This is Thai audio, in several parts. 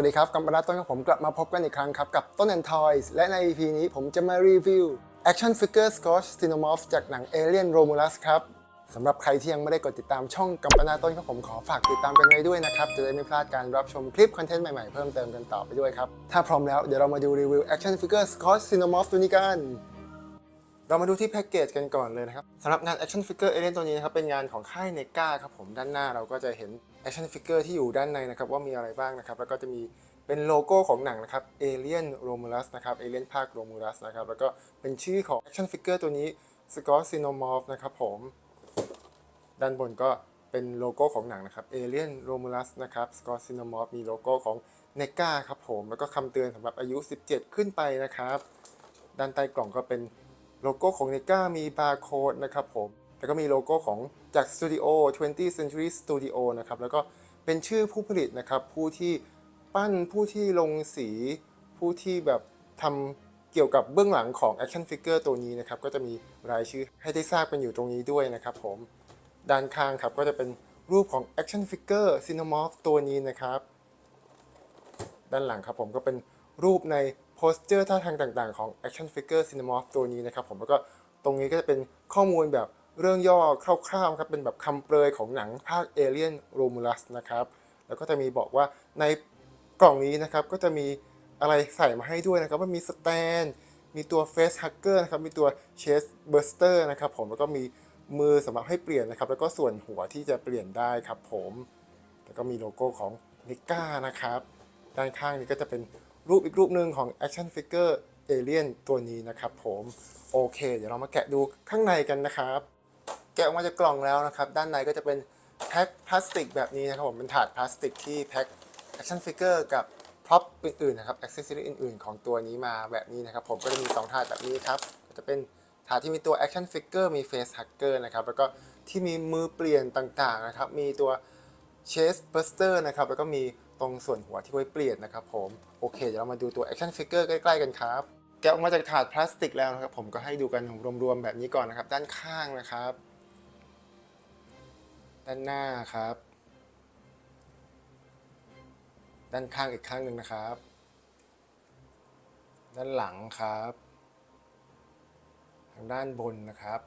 วัสดีครับกัมปนาทต้นกับผมกลับมาพบกันอีกครั้งครับ กับต้น and Toys และใน EP นี้ผมจะมารีวิว Action Figure Scotch Cinemorph จากหนัง Alien Romulus ครับสำหรับใครที่ยังไม่ได้กดติดตามช่องกัมปนาต้นครับผมขอฝากติดตามกันไว้ด้วยนะครับ จะได้ไม่พลาดการรับชมคลิปคอนเทนต์ใหม่ๆ เพิ่มเติมกันต่อไปด้วยครับ ถ้าพร้อมแล้วเดี๋ยวเรามาดูรีวิว Action Figure Scotch Cinemorph ตัวนี้กัน เรามาดูที่แพ็กเกจกันก่อนเลยนะครับสำหรับงาน Action Figure Alien ตัวนี้นะครับเป็นงานของค่ายเนก้าครับผมด้านหน้าเราก็จะเห็น Action Figure ที่อยู่ด้านในนะครับว่ามีอะไรบ้างนะครับแล้วก็จะมีเป็นโลโก้ของหนังนะครับ Alien Romulus นะครับ Alien ภาค Romulus นะครับแล้วก็เป็นชื่อของ Action Figure ตัวนี้ Scott Xenomorph นะครับผม ด้านบนก็เป็นโลโก้ของหนังนะครับ Alien Romulus นะครับ Scott Xenomorph มีโลโก้ของ n e g a ครับผมแล้วก็คำเตือนสำหรับอายุ 17 ขึ้นไปนะครับ ด้านใต้กล่องก็เป็น โลโก้ของ n e g a มีบาร์โค้ดนะครับผม แล้วก็มีโลโก้ของจากสตูดิโอ 20th Century Studio นะครับ แล้วก็เป็นชื่อผู้ผลิตนะครับ ผู้ที่ปั้นผู้ที่ลงสี ผู้ที่แบบทำเกี่ยวกับเบื้องหลังของ Action Figure ตัวนี้นะครับ ก็จะมีรายชื่อให้ได้ทราบกันอยู่ตรงนี้ด้วยนะครับผม ด้านข้างครับก็จะเป็นรูปของ Action Figure Cinemorph ตัวนี้นะครับ ด้านหลังครับผมก็เป็นรูปใน โปสเจอร์ท่าทางต่างๆ ของ Action Figure Cinemorph ตัวนี้นะครับผมแล้วก็ตรงนี้ก็จะเป็นข้อมูลแบบเรื่องย่อคร่าวๆครับเป็นแบบคำเปรยของหนังภาค Alien Romulus นะครับแล้วก็จะมีบอกว่าในกล่องนี้นะครับก็จะมีอะไรใส่มาให้ด้วยนะครับว่ามีสแตนมีตัว Face Hugger นะครับมีตัว Chest Burster นะครับผมแล้วก็มีมือสำหรับให้เปลี่ยนนะครับ แล้วก็ส่วนหัวที่จะเปลี่ยนได้ครับผม แล้วก็มีโลโก้ของนิก้านะครับ ด้านข้างนี้ก็จะเป็น รูปอีกรูปหนึ่งของ Action Figure Alien ตัวนี้นะครับผมโอเค เดี๋ยวเรามาแกะดูข้างในกันนะครับ แกะออกมาจากกล่องแล้วนะครับ ด้านในก็จะเป็นแพ็คพลาสติกแบบนี้นะครับผมเป็นถาดพลาสติกที่แพ็ค Action Figure กับพร็อพอื่นๆนะครับอ c เซสซอรี่อื่นๆ ของตัวนี้มาแบบนี้นะครับผมก็จะมี 2 ถาดแบบนี้ครับก็จะเป็นถาดที่มีตัว Action Figure มี Face Hugger นะครับแล้วก็ที่มีมือเปลี่ยนต่างๆนะครับมีตัว Chest Buster นะครับแล้วก็มี ตรงส่วนหัวที่ไว้เปลี่ยนนะครับผมโอเคเดี๋ยวเรามาดูตัว Action Figure ใกล้ๆกันครับแกะออกมาจากถาดพลาสติกแล้วนะครับผมก็ให้ดูกันรวมๆแบบนี้ก่อนนะครับ ด้านข้างนะครับ ด้านหน้าครับ ด้านข้างอีกข้างหนึ่งนะครับ ด้านหลังครับ ทางด้านบนนะครับ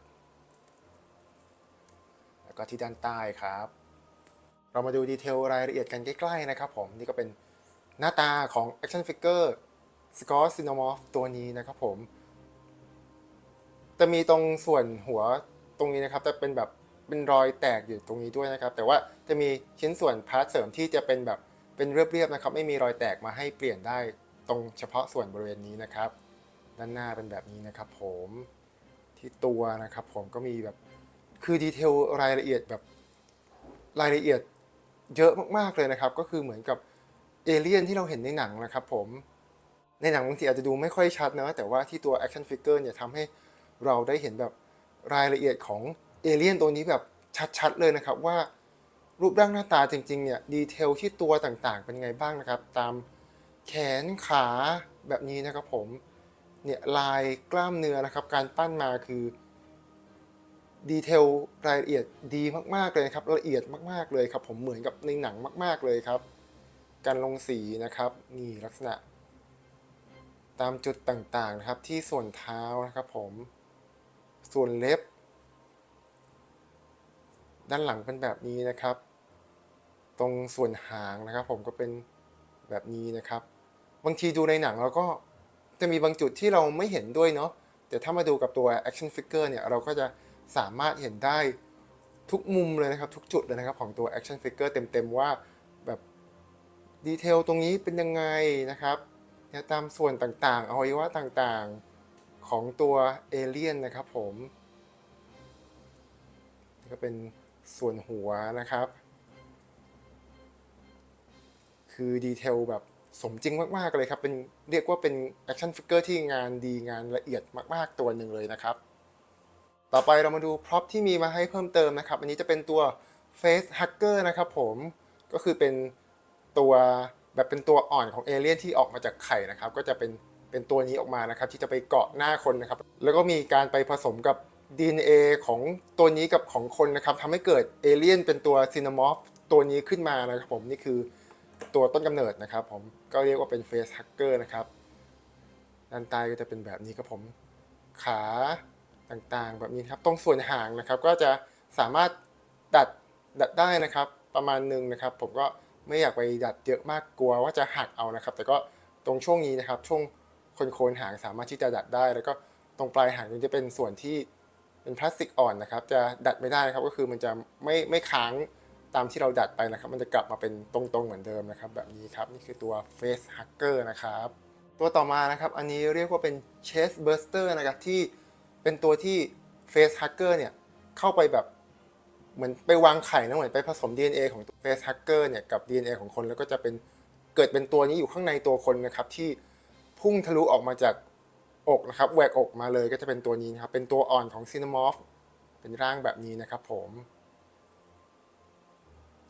แล้วก็ที่ด้านใต้ครับ เรามาดูดีเทลรายละเอียดกันใกล้ๆนะครับผมนี่ก็เป็นหน้าตาของ Action Figure Scott Cinemorph ตัวนี้นะครับผม จะมีตรงส่วนหัวตรงนี้นะครับจะเป็นแบบเป็นรอยแตกอยู่ตรงนี้ด้วยนะครับ แต่ว่าจะมีชิ้นส่วนพาร์ทเสริมที่จะเป็นแบบเป็นเรียบๆนะครับ ไม่มีรอยแตกมาให้เปลี่ยนได้ตรงเฉพาะส่วนบริเวณนี้นะครับ ด้านหน้าเป็นแบบนี้นะครับ ผมที่ตัวนะครับ ผมก็มีแบบคือดีเทลรายละเอียดแบบรายละเอียด เยอะมากๆเลยนะครับ ก็คือเหมือนกับเอเลี่ยนที่เราเห็นในหนังนะครับผมในหนังบางทีอาจจะดูไม่ค่อยชัดนะแต่ว่าที่ตัว action figure เนี่ยทำให้เราได้เห็นแบบรายละเอียดของเอเลี่ยนตัวนี้แบบชัดๆเลยนะครับว่ารูปร่างหน้าตาจริงๆเนี่ยดีเทลที่ตัวต่างๆ เป็นไงบ้างนะครับ ตามแขนขาแบบนี้นะครับผมเนี่ยลายกล้ามเนื้อนะครับ การปั้นมาคือ ดีเทลรายละเอียดดีมากๆเลยครับละเอียดมากๆเลยครับ ผมเหมือนกับในหนังมาก ๆเลยครับ การลงสีนะครับนี่ลักษณะ ตามจุดต่างๆนะครับที่ส่วนเท้านะครับ ผมส่วนเล็บ ด้านหลังเป็นแบบนี้นะครับ ตรงส่วนหางนะครับ ผมก็เป็นแบบนี้นะครับ บางทีดูในหนังเราก็จะมีบางจุดที่เราไม่เห็นด้วยเนาะแต่ถ้ามาดูกับตัว action figure เนี่ยเราก็จะ สามารถเห็นได้ทุกมุมเลยนะครับ ทุกจุดเลยนะครับของตัว action figure เต็มๆว่าแบบดีเทลตรงนี้เป็นยังไงนะครับตามส่วนต่างๆอวัยวะต่างๆของตัวเอเลี่ยนนะครับผมนี่ก็เป็นส่วนหัวนะครับ คือดีเทลแบบสมจริงมาก ๆ เลยครับ เป็นเรียกว่าเป็นแอคชั่นฟิกเกอร์ที่งานดีงานละเอียดมาก ๆ ตัวหนึ่งเลยนะครับ ต่อไปเรามาดูพร็อพที่มีมาให้เพิ่มเติมนะครับ อันนี้จะเป็นตัว Face Hugger นะครับผมก็คือเป็นตัวแบบเป็นตัวอ่อนของเอเลี่ยนที่ออกมาจากไข่นะครับ ก็จะเป็นเป็นตัวนี้ออกมานะครับ ที่จะไปเกาะหน้าคนนะครับ แล้วก็มีการไปผสมกับ DNA ของตัวนี้กับของคนนะครับทำให้เกิดเอเลี่ยนเป็นตัวซีนามอฟตัวนี้ขึ้นมานะครับผมนี่คือตัวต้นกำเนิดนะครับ ผมก็เรียกว่าเป็นเฟสฮักเกอร์นะครับด้านใต้ก็จะเป็นแบบนี้ครับผม ขา ต่างๆ แบบนี้ครับ ตรงส่วนหางนะครับ ก็จะสามารถดัดดัดได้นะครับ ประมาณหนึ่งนะครับ ผมก็ไม่อยากไปดัดเยอะมากกลัวว่าจะหักเอานะครับ แต่ก็ตรงช่วงนี้นะครับ ช่วงโคนๆหางสามารถที่จะดัดได้ แล้วก็ตรงปลายหางนี้จะเป็นส่วนที่เป็นพลาสติกอ่อนนะครับ จะดัดไม่ได้นะครับ ก็คือมันจะไม่ไม่ค้างตามที่เราดัดไปนะครับ มันจะกลับมาเป็นตรงๆเหมือนเดิมนะครับ แบบนี้ครับ นี่คือตัว Face Hugger นะครับ ตัวต่อมานะครับ อันนี้เรียกว่าเป็น Chest Burster นะครับที่ เป็นตัวที่ Face Hugger เนี่ยเข้าไปแบบเหมือนไปวางไข่นะเหมือนไปผสม DNA ของ Face Hugger เนี่ยกับ DNA ของคนแล้วก็จะเป็นเกิดเป็นตัวนี้อยู่ข้างในตัวคนนะครับที่พุ่งทะลุออกมาจากอกนะครับแหวกอกมาเลยก็จะเป็นตัวนี้นะครับ เป็นตัวอ่อนของ c i n e m o r ph เป็นร่างแบบนี้นะครับผม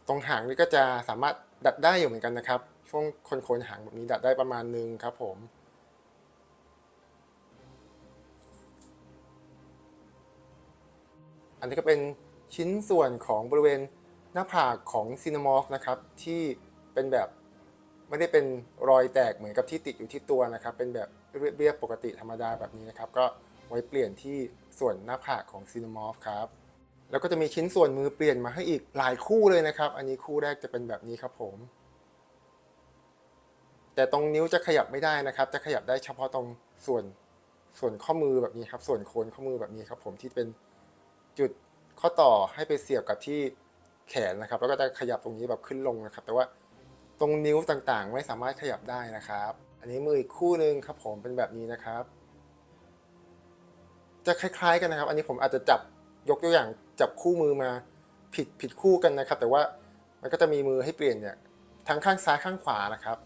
ตรงหางนี่ก็จะสามารถดัดได้อยู่เหมือนกันนะครับ ช่วงโคนหางแบบนี้ดัดได้ประมาณนึงครับผม อันนี้ก็เป็นชิ้นส่วนของบริเวณหน้าผากของซีนามอฟนะครับที่เป็นแบบไม่ได้เป็นรอยแตกเหมือนกับที่ติดอยู่ที่ตัวนะครับ เป็นแบบเรียบๆปกติธรรมดาแบบนี้นะครับ ก็ไว้เปลี่ยนที่ส่วนหน้าผากของซีนามอฟครับแล้วก็จะมีชิ้นส่วนมือเปลี่ยนมาให้อีกหลายคู่เลยนะครับ อันนี้คู่แรกจะเป็นแบบนี้ครับผม แต่ตรงนิ้วจะขยับไม่ได้นะครับ จะขยับได้เฉพาะตรงส่วนส่วนข้อมือแบบนี้ครับ ส่วนโคนข้อมือแบบนี้ครับผมที่เป็น จุดข้อต่อให้ไปเสียบกับที่แขนนะครับ แล้วก็จะขยับตรงนี้แบบขึ้นลงนะครับ แต่ว่าตรงนิ้วต่างๆ ไม่สามารถขยับได้นะครับ อันนี้มืออีกคู่หนึ่งครับผมเป็นแบบนี้นะครับ จะคล้าย ๆ กันนะครับ อันนี้ผมอาจจะจับยกตัวอย่างจับคู่มือมาผิดผิดคู่กันนะครับ แต่ว่ามันก็จะมีมือให้เปลี่ยนเนี่ยทั้งข้างซ้ายข้างขวานะครับ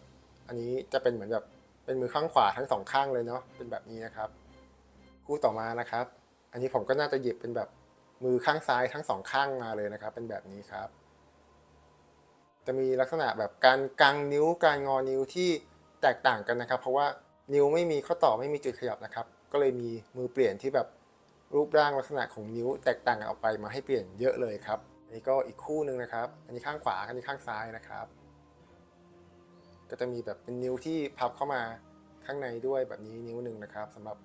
อันนี้จะเป็นเหมือนแบบเป็นมือข้างขวาทั้งสองข้างเลยเนาะเป็นแบบนี้นะครับ คู่ต่อมานะครับ อันนี้ผมก็น่าจะหยิบเป็นแบบ มือข้างซ้ายทั้งสองข้างมาเลยนะครับ เป็นแบบนี้ครับ จะมีลักษณะแบบการกางนิ้วการงอนิ้วที่แตกต่างกันนะครับ เพราะว่านิ้วไม่มีข้อต่อไม่มีจุดขยับนะครับ ก็เลยมีมือเปลี่ยนที่แบบรูปร่างลักษณะของนิ้วแตกต่างกันออกไปมาให้เปลี่ยนเยอะเลยครับอันนี้ก็อีกคู่หนึ่งนะครับ อันนี้ข้างขวาอันนี้ข้างซ้ายนะครับ ก็จะมีแบบเป็นนิ้วที่พับเข้ามาข้างในด้วยแบบนี้นิ้วหนึ่งนะครับสำหรับ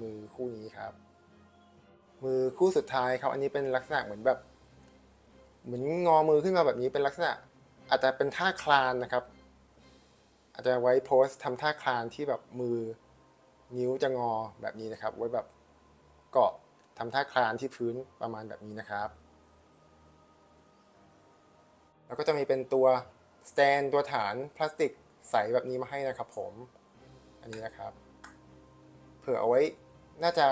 มือคู่นี้ครับ มือคู่สุดท้ายครับอันนี้เป็นลักษณะเหมือนแบบ เหมือนงอมือขึ้นมาแบบนี้เป็นลักษณะ อาจจะเป็นท่าคลานนะครับ อาจจะไว้โพสทำท่าคลานที่แบบมือนิ้วจะงอแบบนี้นะครับ ไว้แบบเกาะทำท่าคลานที่พื้นประมาณแบบนี้นะครับ แล้วก็จะมีเป็นตัวสแตนตัวฐานพลาสติกใสแบบนี้มาให้นะครับผม อันนี้นะครับ เผื่อเอาไว้น่าจะ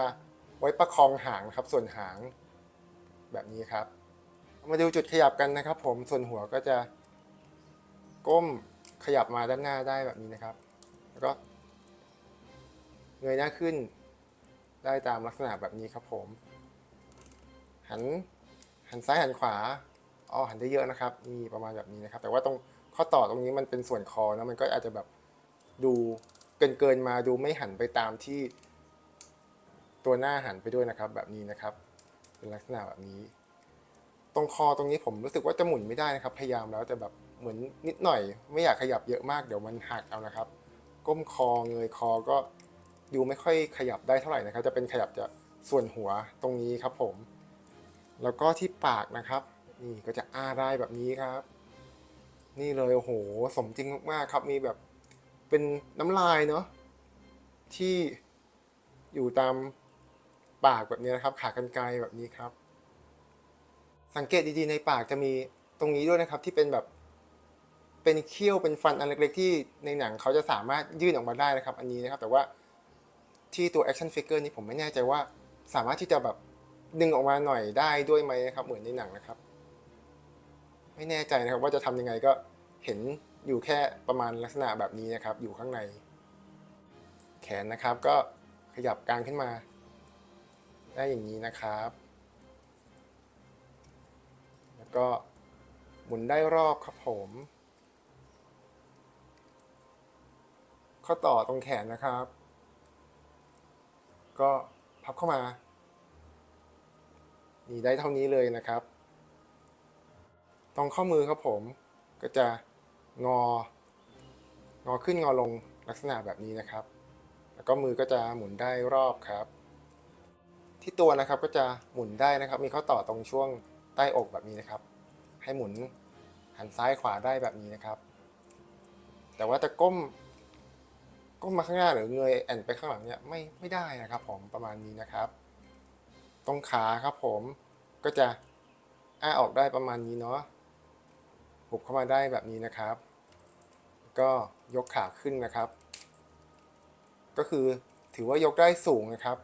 ไว้ประคองหางนะครับ ส่วนหางแบบนี้ครับ มาดูจุดขยับกันนะครับ ผมส่วนหัวก็จะก้มขยับมาด้านหน้าได้แบบนี้นะครับ แล้วก็เงยหน้าขึ้นได้ตามลักษณะแบบนี้ครับผม หันหันซ้ายหันขวาอ๋อหันได้เยอะนะครับนี่ประมาณแบบนี้นะครับ แต่ว่าตรงข้อต่อตรงนี้มันเป็นส่วนคอนะมันก็อาจจะแบบดูเกินเกินมาดูไม่หันไปตามที่ ตัวหน้าหันไปด้วยนะครับ แบบนี้นะครับ เป็นลักษณะแบบนี้ ตรงคอตรงนี้ผมรู้สึกว่าจะหมุนไม่ได้นะครับ พยายามแล้วแต่แบบเหมือนนิดหน่อย ไม่อยากขยับเยอะมากเดี๋ยวมันหักเอานะครับ ก้มคอเงยคอก็ดูไม่ค่อยขยับได้เท่าไหร่นะครับ จะเป็นขยับจะส่วนหัวตรงนี้ครับผม แล้วก็ที่ปากนะครับ นี่ก็จะอ้าได้แบบนี้ครับ นี่เลยโอ้โหสมจริงมากๆครับมีแบบเป็นน้ำลายเนาะที่อยู่ตาม ปากแบบนี้นะครับ ขากรรไกรแบบนี้ครับ สังเกตดีๆในปากจะมีตรงนี้ด้วยนะครับ ที่เป็นแบบ เป็นเขี้ยวเป็นฟันอันเล็กๆที่ในหนังเขาจะสามารถยื่นออกมาได้นะครับ อันนี้นะครับ แต่ว่าที่ตัว action figure นี้ผมไม่แน่ใจว่าสามารถที่จะแบบดึงออกมาหน่อยได้ด้วยไหมนะครับ เหมือนในหนังนะครับ ไม่แน่ใจนะครับ ว่าจะทำยังไงก็เห็นอยู่แค่ประมาณลักษณะแบบนี้นะครับ อยู่ข้างใน แขนนะครับก็ขยับกลางขึ้นมา ได้อย่างนี้นะครับ แล้วก็หมุนได้รอบครับผม ข้อต่อตรงแขนนะครับ ก็พับเข้ามา นี่ได้เท่านี้เลยนะครับ ตรงข้อมือครับผมก็จะงอ งอขึ้นงอลงลักษณะแบบนี้นะครับ แล้วก็มือก็จะหมุนได้รอบครับ ที่ตัวนะครับก็จะหมุนได้นะครับ มีข้อต่อตรงช่วงใต้อกแบบนี้นะครับ ให้หมุนหันซ้ายขวาได้แบบนี้นะครับ แต่ว่าจะก้มก้มมาข้างหน้าหรือเงยแอนไปข้างหลังเนี่ยไม่ไม่ได้นะครับ ผมประมาณนี้นะครับ ตรงขาครับผมก็จะอ้าออกได้ประมาณนี้เนาะหุบเข้ามาได้แบบนี้นะครับ ก็ยกขาขึ้นนะครับ ก็คือถือว่ายกได้สูงนะครับ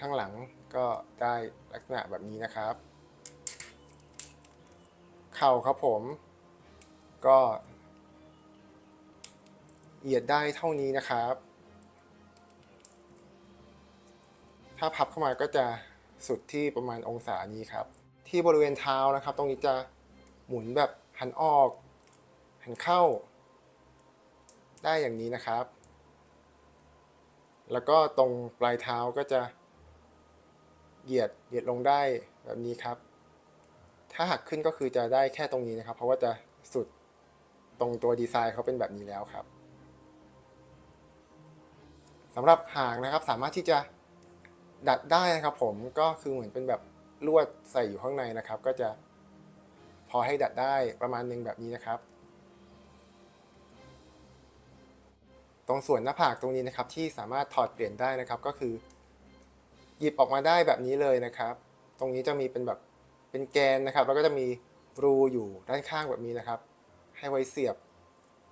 ข้างหลังก็ได้ลักษณะแบบนี้นะครับ เข่าครับผม ก็เหยียดได้เท่านี้นะครับ ถ้าพับเข้ามาก็จะสุดที่ประมาณองศานี้ครับ ที่บริเวณเท้านะครับ ตรงนี้จะหมุนแบบหันออก หันเข้า ได้อย่างนี้นะครับ แล้วก็ตรงปลายเท้าก็จะ เหยียดเหยียดลงได้แบบนี้ครับ ถ้าหักขึ้นก็คือจะได้แค่ตรงนี้นะครับ เพราะว่าจะสุดตรงตัวดีไซน์เขาเป็นแบบนี้แล้วครับสำหรับหางนะครับสามารถที่จะดัดได้นะครับผมก็คือเหมือนเป็นแบบลวดใส่อยู่ข้างในนะครับ ก็จะพอให้ดัดได้ประมาณหนึงแบบนี้นะครับ ตรงส่วนหน้าผากตรงนี้นะครับที่สามารถถอดเปลี่ยนได้นะครับก็คือ ยิบออกมาได้แบบนี้เลยนะครับ ตรงนี้จะมีเป็นแบบเป็นแกนนะครับ แล้วก็จะมีรูอยู่ด้านข้างแบบนี้นะครับ ให้ไว้เสียบ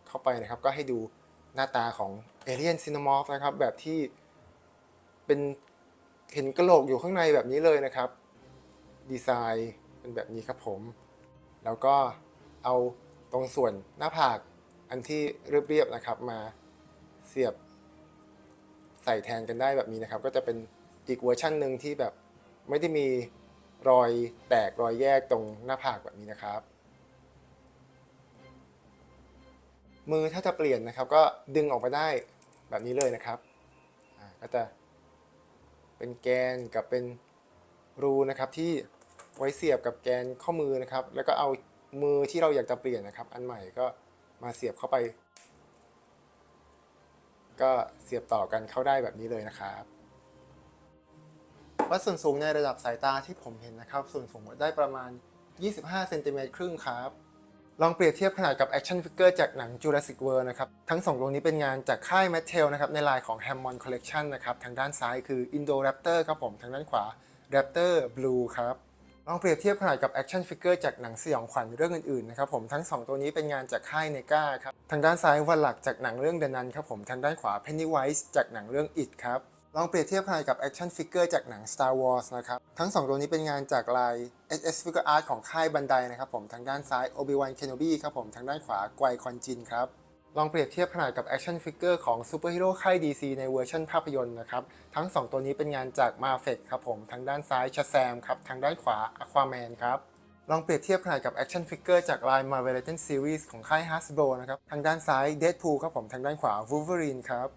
เข้าไปนะครับ ก็ให้ดูหน้าตาของ Alien Cinemorph นะครับ แบบที่เป็นเห็นกระโหลกอยู่ข้างในแบบนี้เลยนะครับ ดีไซน์เป็นแบบนี้ครับผม แล้วก็เอาตรงส่วนหน้าผากอันที่เรียบๆนะครับมาเสียบใส่แทนกันได้แบบนี้นะครับ ก็จะเป็น อีกเวอร์ชันหนึ่งที่แบบไม่ได้มีรอยแตกรอยแยกตรงหน้าผากแบบนี้นะครับ มือถ้าจะเปลี่ยนนะครับ ก็ดึงออกมาได้แบบนี้เลยนะครับก็จะเป็นแกนกับเป็นรูนะครับที่ไว้เสียบกับแกนข้อมือนะครับ แล้วก็เอามือที่เราอยากจะเปลี่ยนนะครับ อันใหม่ก็มาเสียบเข้าไป ก็เสียบต่อกันเข้าได้แบบนี้เลยนะครับ วัดส่วนสูงในระดับสายตาที่ผมเห็นนะครับส่วนสูงได้ประมาณ 25เซนติเมตรครึ่งครับ ลองเปรียบเทียบขนาดกับแอคชั่นฟิกเกอร์จากหนัง Jurassic World นะครับ ทั้งสองตัวนี้เป็นงานจากค่าย Mattel นะครับในลายของ Hammond Collection นะครับ ทางด้านซ้ายคือ Indoraptor ครับผม ทางด้านขวา Raptor Blue ครับลองเปรียบเทียบขนาดกับแอคชั่นฟิกเกอร์จากหนังสยองขวัญเรื่องอื่นๆนะครับผมทั้งสองตัวนี้เป็นงานจากค่ายเนกาครับ ทางด้านซ้ายวันหลักจากหนังเรื่อง The Nun ครับผม ทางด้านขวา Pennywise จากหนังเรื่อง It ครับ ลองเปรียบเทียบขนาดกับแอคชั่นฟิกเกอร์จากหนัง Star Wars นะครับ ทั้ง 2 ตัวนี้เป็นงานจากลาย SS Figure Art ของค่ายบันไดนะครับผม ทางด้านซ้าย Obi-Wan Kenobi ครับผม ทางด้านขวาไกวคอนจินครับ ลองเปรียบเทียบขนาดกับแอคชั่นฟิกเกอร์ของซูเปอร์ฮีโร่ค่าย DC ในเวอร์ชันภาพยนตร์นะครับ ทั้ง 2 ตัวนี้เป็นงานจาก Marvel ครับผม ทางด้านซ้ายชาแซมครับ ทางด้านขวา Aquaman ครับลองเปรียบเทียบขนาดกับแอคชั่นฟิกเกอร์จากลาย Marvel Legends Series ของค่าย Hasbro นะครับ ทางด้านซ้าย Deadpool ครับผม ทางด้านขวา Wolverine ครับ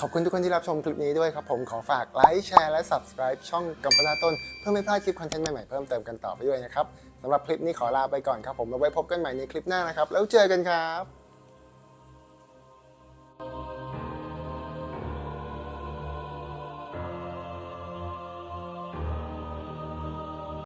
ขอบคุณทุกคนที่รับชมคลิปนี้ด้วยครับผมขอฝากไลค์แชร์และ Subscribe ช่องกัมปนาต้น เพื่อไม่พลาดคลิปคอนเทนต์ใหม่ๆเพิ่มเติมกันต่อไปด้วยนะครับสำหรับคลิปนี้ขอลาไปก่อนครับผมแล้วไว้พบกันใหม่ในคลิปหน้านะครับแล้วเจอกันครับ